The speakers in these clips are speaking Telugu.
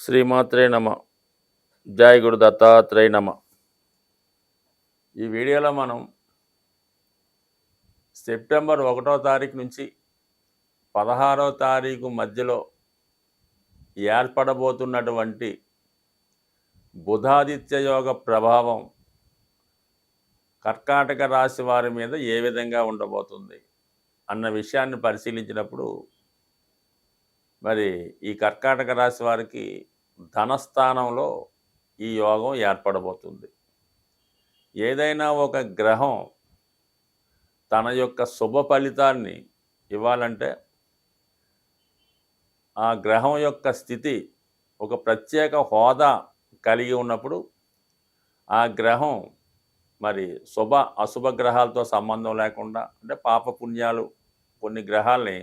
శ్రీమాత్రే నమ. జయ గురు దత్తాత్రేయ నమ. ఈ వీడియోలో మనం సెప్టెంబర్ ఒకటో తారీఖు నుంచి పదహారో తారీఖు మధ్యలో ఏర్పడబోతున్నటువంటి బుధాదిత్య యోగ ప్రభావం కర్కాటక రాశి వారి మీద ఏ విధంగా ఉండబోతుంది అన్న విషయాన్ని పరిశీలించినప్పుడు మరి ఈ కర్కాటక రాశి వారికి ధనస్థానంలో ఈ యోగం ఏర్పడబోతుంది. ఏదైనా ఒక గ్రహం తన యొక్క శుభ ఫలితాన్ని ఇవ్వాలంటే ఆ గ్రహం యొక్క స్థితి ఒక ప్రత్యేక హోదా కలిగి ఉన్నప్పుడు ఆ గ్రహం మరి శుభ అశుభ గ్రహాలతో సంబంధం లేకుండా అంటే పాప పుణ్యాలు కొన్ని గ్రహాల్ని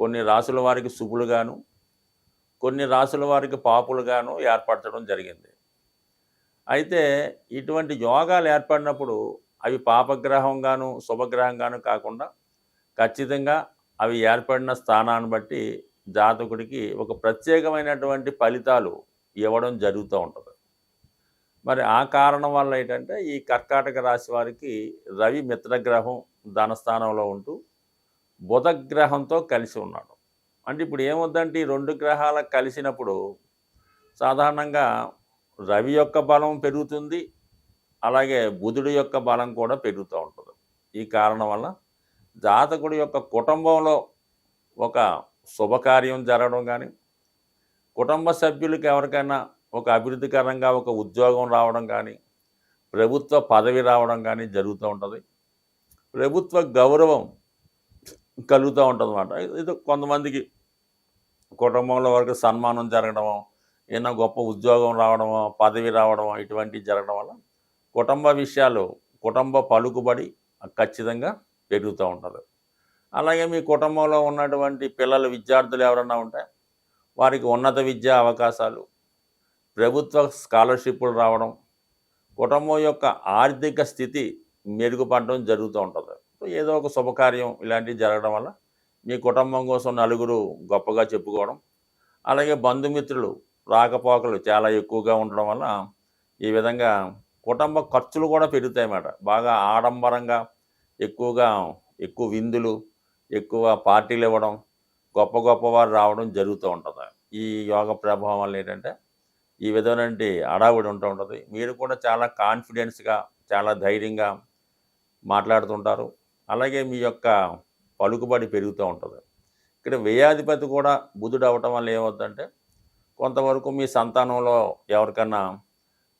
కొన్ని రాసుల వారికి శుభులుగాను కొన్ని రాసుల వారికి పాపులుగాను ఏర్పరచడం జరిగింది. అయితే ఇటువంటి యోగాలు ఏర్పడినప్పుడు అవి పాపగ్రహంగాను శుభగ్రహంగాను కాకుండా ఖచ్చితంగా అవి ఏర్పడిన స్థానాన్ని బట్టి జాతకుడికి ఒక ప్రత్యేకమైనటువంటి ఫలితాలు ఇవ్వడం జరుగుతూ ఉంటుంది. మరి ఆ కారణం వల్ల ఏంటంటే ఈ కర్కాటక రాశి వారికి రవి మిత్రగ్రహం ధనస్థానంలో ఉంటూ బుధగ్రహంతో కలిసి ఉన్నాడు. అంటే ఇప్పుడు ఏమొద్దంటే ఈ రెండు గ్రహాల కలిసినప్పుడు సాధారణంగా రవి యొక్క బలం పెరుగుతుంది అలాగే బుధుడి యొక్క బలం కూడా పెరుగుతూ ఉంటుంది. ఈ కారణం వల్ల జాతకుడి యొక్క కుటుంబంలో ఒక శుభకార్యం జరగడం కానీ కుటుంబ సభ్యులకి ఎవరికైనా ఒక అభివృద్ధికరంగా ఒక ఉద్యోగం రావడం కానీ ప్రభుత్వ పదవి రావడం కానీ జరుగుతూ ఉంటుంది. ప్రభుత్వ గౌరవం కలుగుతూ ఉంటుంది అనమాట ఇది కొంతమందికి కుటుంబంలో వరకు సన్మానం జరగడము ఏదైనా గొప్ప ఉద్యోగం రావడము పదవి రావడం ఇటువంటివి జరగడం వల్ల కుటుంబ విషయాలు కుటుంబ పలుకుబడి ఖచ్చితంగా పెరుగుతూ ఉంటుంది. అలాగే మీ కుటుంబంలో ఉన్నటువంటి పిల్లలు విద్యార్థులు ఎవరన్నా ఉంటే వారికి ఉన్నత విద్యా అవకాశాలు ప్రభుత్వ స్కాలర్షిప్లు రావడం కుటుంబం యొక్క ఆర్థిక స్థితి మెరుగుపడడం జరుగుతూ ఉంటుంది. ఏదో ఒక శుభకార్యం ఇలాంటివి జరగడం వల్ల మీ కుటుంబం కోసం నలుగురు గొప్పగా చెప్పుకోవడం అలాగే బంధుమిత్రులు రాకపోకలు చాలా ఎక్కువగా ఉండడం వల్ల ఈ విధంగా కుటుంబ ఖర్చులు కూడా పెరుగుతాయి అన్నమాట బాగా ఆడంబరంగా ఎక్కువగా ఎక్కువ విందులు ఎక్కువ పార్టీలు ఇవ్వడం గొప్ప గొప్ప వారు రావడం జరుగుతూ ఉంటుంది. ఈ యోగ ప్రభావం వల్ల ఏంటంటే ఈ విధమైనటువంటి అడావుడి ఉంటూ ఉంటుంది. మీరు కూడా చాలా కాన్ఫిడెన్స్గా చాలా ధైర్యంగా మాట్లాడుతుంటారు. అలాగే మీ యొక్క పలుకుబడి పెరుగుతూ ఉంటుంది. ఇక్కడ వ్యయాధిపతి కూడా బుధుడు అవటం వల్ల ఏమవుతుందంటే కొంతవరకు మీ సంతానంలో ఎవరికన్నా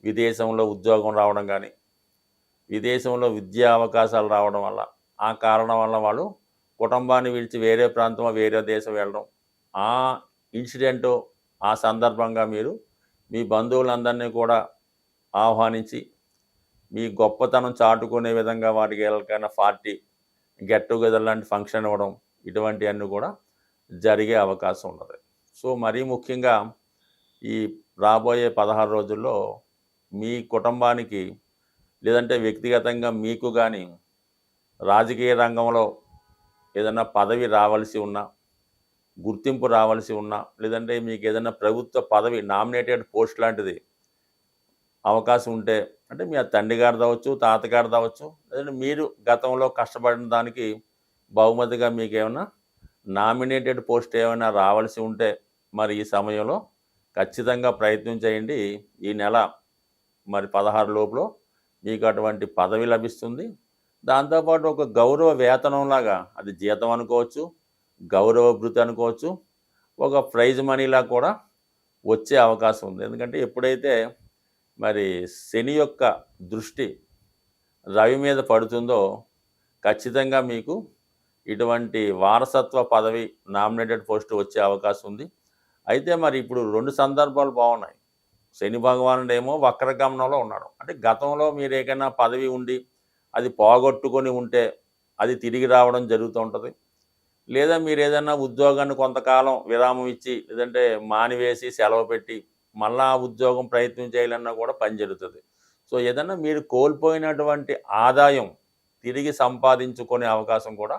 విదేశంలో ఉద్యోగం రావడం కానీ విదేశంలో విద్యా అవకాశాలు రావడం వల్ల ఆ కారణం వల్ల వాళ్ళు కుటుంబాన్ని విడిచి వేరే ప్రాంతం వేరే దేశం వెళ్ళడం ఆ ఇన్సిడెంటు ఆ సందర్భంగా మీరు మీ బంధువులందరినీ కూడా ఆహ్వానించి మీ గొప్పతనం చాటుకునే విధంగా వాటికి ఎవరికైనా పార్టీ గెట్ టుగెదర్ లాంటి ఫంక్షన్ ఇవ్వడం ఇటువంటివన్నీ కూడా జరిగే అవకాశం ఉన్నది. సో మరీ ముఖ్యంగా ఈ రాబోయే పదహారు రోజుల్లో మీ కుటుంబానికి లేదంటే వ్యక్తిగతంగా మీకు కానీ రాజకీయ రంగంలో ఏదైనా పదవి రావాల్సి ఉన్నా గుర్తింపు రావాల్సి ఉన్నా లేదంటే మీకు ఏదైనా ప్రభుత్వ పదవి నామినేటెడ్ పోస్ట్ లాంటిది అవకాశం ఉంటే అంటే మీ తండ్రి గారు దావచ్చు తాతగారు దావచ్చు లేదంటే మీరు గతంలో కష్టపడిన దానికి బహుమతిగా మీకు ఏమైనా నామినేటెడ్ పోస్ట్ ఏమైనా రావాల్సి ఉంటే మరి ఈ సమయంలో ఖచ్చితంగా ప్రయత్నం చేయండి. ఈ నెల మరి పదహారు లోపల మీకు అటువంటి పదవి లభిస్తుంది. దాంతోపాటు ఒక గౌరవ వేతనంలాగా అది జీతం అనుకోవచ్చు గౌరవ భృతి అనుకోవచ్చు ఒక ప్రైజ్ మనీలా కూడా వచ్చే అవకాశం ఉంది. ఎందుకంటే ఎప్పుడైతే మరి శని యొక్క దృష్టి రవి మీద పడుతుందో ఖచ్చితంగా మీకు ఇటువంటి వారసత్వ పదవి నామినేటెడ్ పోస్ట్ వచ్చే అవకాశం ఉంది. అయితే మరి ఇప్పుడు రెండు సందర్భాలు బాగున్నాయి. శని భగవానుడు ఏమో వక్రగమనంలో ఉన్నాడు. అంటే గతంలో మీరు ఏకైనా పదవి ఉండి అది పోగొట్టుకొని ఉంటే అది తిరిగి రావడం జరుగుతూ ఉంటుంది. లేదా మీరు ఏదైనా ఉద్యోగాన్ని కొంతకాలం విరామం ఇచ్చి లేదంటే మానివేసి సెలవు పెట్టి మళ్ళా ఆ ఉద్యోగం ప్రయత్నం చేయాలన్నా కూడా పని జరుగుతుంది. సో ఏదన్నా మీరు కోల్పోయినటువంటి ఆదాయం తిరిగి సంపాదించుకునే అవకాశం కూడా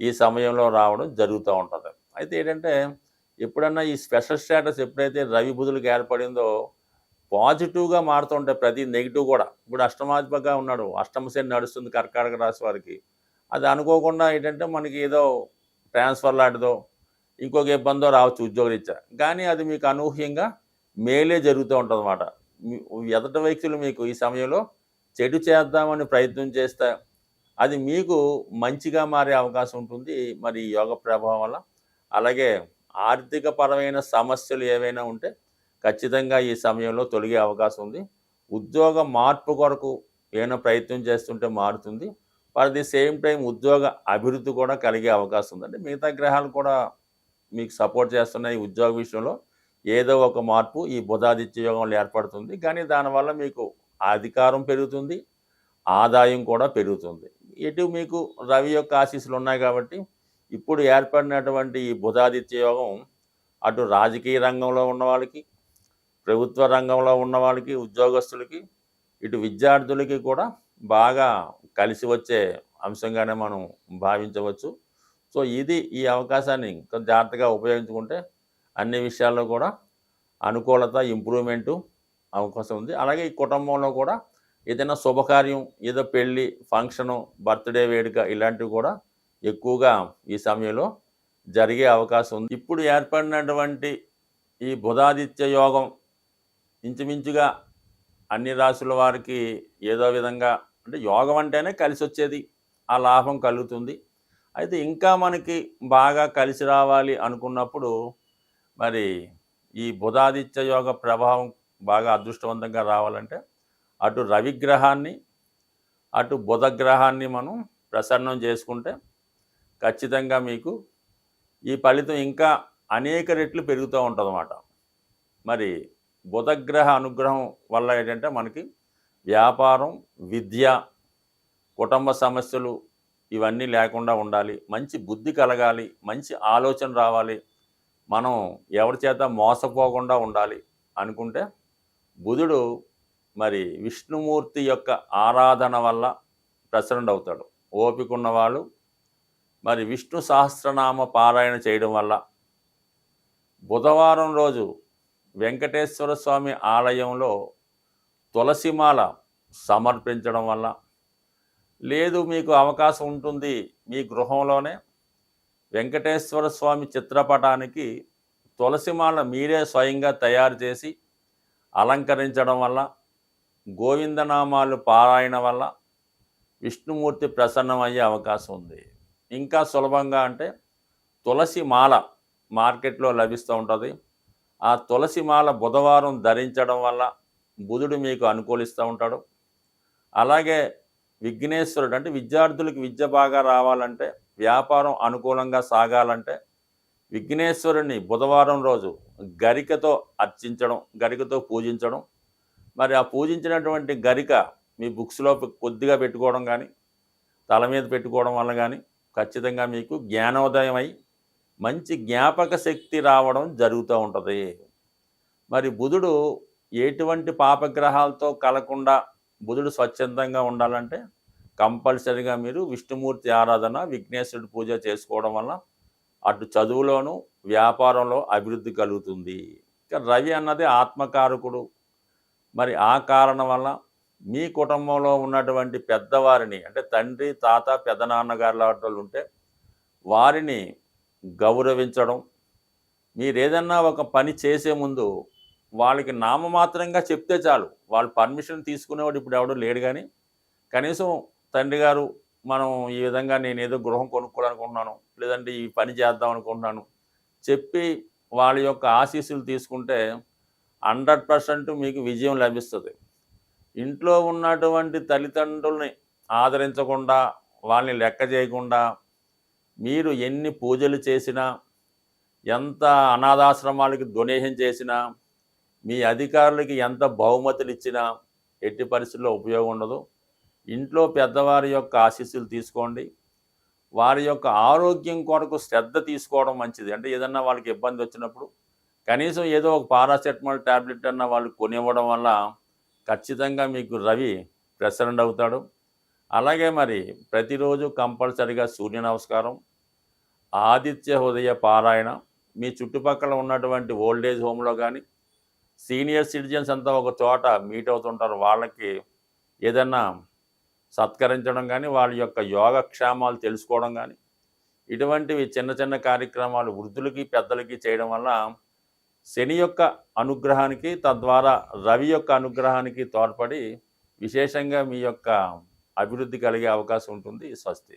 ఈ సమయంలో రావడం జరుగుతూ ఉంటుంది. అయితే ఏంటంటే ఎప్పుడన్నా ఈ స్పెషల్ స్టేటస్ ఎప్పుడైతే రవి బుధులకు ఏర్పడిందో పాజిటివ్గా మారుతుంటాయి ప్రతి నెగిటివ్ కూడా. ఇప్పుడు అష్టమాధిపగా ఉన్నాడు అష్టమశని నడుస్తుంది కర్కాటక రాశి వారికి. అది అనుకోకుండా ఏంటంటే మనకి ఏదో ట్రాన్స్ఫర్ లాంటిదో ఇంకొక ఇబ్బందో రావచ్చు ఉద్యోగరీత్యా కానీ అది మీకు అనూహ్యంగా మేలే జరుగుతూ ఉంటుంది అన్నమాట ఎదట వ్యక్తులు మీకు ఈ సమయంలో చెడు చేద్దామని ప్రయత్నం చేస్తే అది మీకు మంచిగా మారే అవకాశం ఉంటుంది. మరి యోగ ప్రభావం వల్ల. అలాగే ఆర్థిక పరమైన సమస్యలు ఏవైనా ఉంటే ఖచ్చితంగా ఈ సమయంలో తొలగే అవకాశం ఉంది. ఉద్యోగ మార్పు కొరకు ఏమైనా ప్రయత్నం చేస్తుంటే మారుతుంది. ఫర్ ది సేమ్ టైం ఉద్యోగ అభివృద్ధి కూడా కలిగే అవకాశం ఉందండి. మిగతా గ్రహాలు కూడా మీకు సపోర్ట్ చేస్తున్నాయి ఉద్యోగ విషయంలో. ఏదో ఒక మార్పు ఈ బుధాదిత్య యోగంలో ఏర్పడుతుంది. కానీ దానివల్ల మీకు అధికారం పెరుగుతుంది ఆదాయం కూడా పెరుగుతుంది. ఇటు మీకు రవి యొక్క ఆశీస్సులు ఉన్నాయి కాబట్టి ఇప్పుడు ఏర్పడినటువంటి ఈ బుధాదిత్య యోగం అటు రాజకీయ రంగంలో ఉన్న వాళ్ళకి ప్రభుత్వ రంగంలో ఉన్న వాళ్ళకి ఉద్యోగస్తులకి ఇటు విద్యార్థులకి కూడా బాగా కలిసి వచ్చే అంశంగానే మనం భావించవచ్చు. సో ఇది ఈ అవకాశాన్ని జాగ్రత్తగా ఉపయోగించుకుంటే అన్ని విషయాల్లో కూడా అనుకూలత ఇంప్రూవ్మెంటు అవకాశం ఉంది. అలాగే ఈ కుటుంబంలో కూడా ఏదైనా శుభకార్యం ఏదో పెళ్ళి ఫంక్షను బర్త్డే వేడుక ఇలాంటివి కూడా ఎక్కువగా ఈ సమయంలో జరిగే అవకాశం ఉంది. ఇప్పుడు ఏర్పడినటువంటి ఈ బుధాదిత్య యోగం ఇంచుమించుగా అన్ని రాసుల వారికి ఏదో విధంగా అంటే యోగం అంటేనే కలిసి వచ్చేది ఆ లాభం కలుగుతుంది. అయితే ఇంకా మనకి బాగా కలిసి రావాలి అనుకున్నప్పుడు మరి ఈ బుధాదిత్య యోగ ప్రభావం బాగా అదృష్టవంతంగా రావాలంటే అటు రవిగ్రహాన్ని అటు బుధగ్రహాన్ని మనం ప్రసన్నం చేసుకుంటే ఖచ్చితంగా మీకు ఈ ఫలితం ఇంకా అనేక రెట్లు పెరుగుతూ ఉంటుంది మరి బుధగ్రహ అనుగ్రహం వల్ల ఏంటంటే మనకి వ్యాపారం విద్య కుటుంబ సమస్యలు ఇవన్నీ లేకుండా ఉండాలి. మంచి బుద్ధి కలగాలి మంచి ఆలోచన రావాలి. మనం ఎవరి చేత మోసపోకుండా ఉండాలి అనుకుంటే బుధుడు మరి విష్ణుమూర్తి యొక్క ఆరాధన వల్ల ప్రసరణ అవుతాడు. ఓపిక ఉన్నవాళ్ళు మరి విష్ణు సహస్రనామ పారాయణ చేయడం వల్ల బుధవారం రోజు వెంకటేశ్వర స్వామి ఆలయంలో తులసిమాల సమర్పించడం వల్ల లేదు మీకు అవకాశం ఉంటుంది మీ గృహంలోనే వెంకటేశ్వర స్వామి చిత్రపటానికి తులసిమాల మీరే స్వయంగా తయారు చేసి అలంకరించడం వల్ల గోవిందనామాలు పారాయణ వల్ల విష్ణుమూర్తి ప్రసన్నమయ్యే అవకాశం ఉంది. ఇంకా సులభంగా అంటే తులసి మాల మార్కెట్లో లభిస్తూ ఉంటుంది. ఆ తులసి మాల బుధవారం ధరించడం వల్ల బుధుడు మీకు అనుకూలిస్తూ ఉంటాడు. అలాగే విఘ్నేశ్వరుడు అంటే విద్యార్థులకు విద్య బాగా రావాలంటే వ్యాపారం అనుకూలంగా సాగాలంటే విఘ్నేశ్వరుని బుధవారం రోజు గరికతో అర్చించడం గరికతో పూజించడం. మరి ఆ పూజించినటువంటి గరిక మీ బుక్స్లో కొద్దిగా పెట్టుకోవడం కానీ తల మీద పెట్టుకోవడం వల్ల కానీ ఖచ్చితంగా మీకు జ్ఞానోదయం అయి మంచి జ్ఞాపక శక్తి రావడం జరుగుతూ ఉంటుంది. మరి బుధుడు ఎటువంటి పాపగ్రహాలతో కలకుండా బుధుడు స్వచ్ఛందంగా ఉండాలంటే కంపల్సరిగా మీరు విష్ణుమూర్తి ఆరాధన విఘ్నేశ్వరుడు పూజ చేసుకోవడం వల్ల అటు చదువులోను వ్యాపారంలో అభివృద్ధి కలుగుతుంది. ఇక రవి అన్నది ఆత్మకారకుడు. మరి ఆ కారణం వల్ల మీ కుటుంబంలో ఉన్నటువంటి పెద్దవారిని అంటే తండ్రి తాత పెద్దనాన్నగారు లాంటి వాళ్ళు ఉంటే వారిని గౌరవించడం మీరు ఏదన్నా ఒక పని చేసే ముందు వాళ్ళకి నామమాత్రంగా చెప్తే చాలు. వాళ్ళు పర్మిషన్ తీసుకునేవాడు ఇప్పుడు ఎవడో లేడు కానీ కనీసం తండ్రి గారు మనం ఈ విధంగా నేను ఏదో గృహం కొనుక్కోవాలనుకుంటున్నాను లేదంటే ఈ పని చేద్దాం అనుకుంటున్నాను చెప్పి వాళ్ళ యొక్క ఆశీస్సులు తీసుకుంటే హండ్రెడ్ పర్సెంట్ మీకు విజయం లభిస్తుంది. ఇంట్లో ఉన్నటువంటి తల్లిదండ్రుల్ని ఆదరించకుండా వాళ్ళని లెక్క చేయకుండా మీరు ఎన్ని పూజలు చేసినా ఎంత అనాథాశ్రమాలకి డొనేషన్ చేసినా మీ అధికారులకి ఎంత బహుమతులు ఇచ్చినా ఎట్టి పరిస్థితుల్లో ఉపయోగం ఉండదు. ఇంట్లో పెద్దవారి యొక్క ఆశీస్సులు తీసుకోండి. వారి యొక్క ఆరోగ్యం కొరకు శ్రద్ధ తీసుకోవడం మంచిది. అంటే ఏదన్నా వాళ్ళకి ఇబ్బంది వచ్చినప్పుడు కనీసం ఏదో ఒక పారాసెటమాల్ ట్యాబ్లెట్ అన్న వాళ్ళు కొనివ్వడం వల్ల ఖచ్చితంగా మీకు రవి ప్రెసిడెంట్ అవుతాడు. అలాగే మరి ప్రతిరోజు కంపల్సరిగా సూర్య నమస్కారం ఆదిత్య హృదయ పారాయణ మీ చుట్టుపక్కల ఉన్నటువంటి ఓల్డేజ్ హోమ్లో కానీ సీనియర్ సిటిజన్స్ అంతా ఒక చోట మీట్ అవుతుంటారు. వాళ్ళకి ఏదన్నా సత్కరించడం కానీ వాళ్ళ యొక్క యోగక్షేమాలు తెలుసుకోవడం కానీ ఇటువంటివి చిన్న చిన్న కార్యక్రమాలు వృద్ధులకి పెద్దలకి చేయడం వల్ల శని యొక్క అనుగ్రహానికి తద్వారా రవి యొక్క అనుగ్రహానికి తోడ్పడి విశేషంగా మీ యొక్క అభివృద్ధి కలిగే అవకాశం ఉంటుంది. స్వస్తి.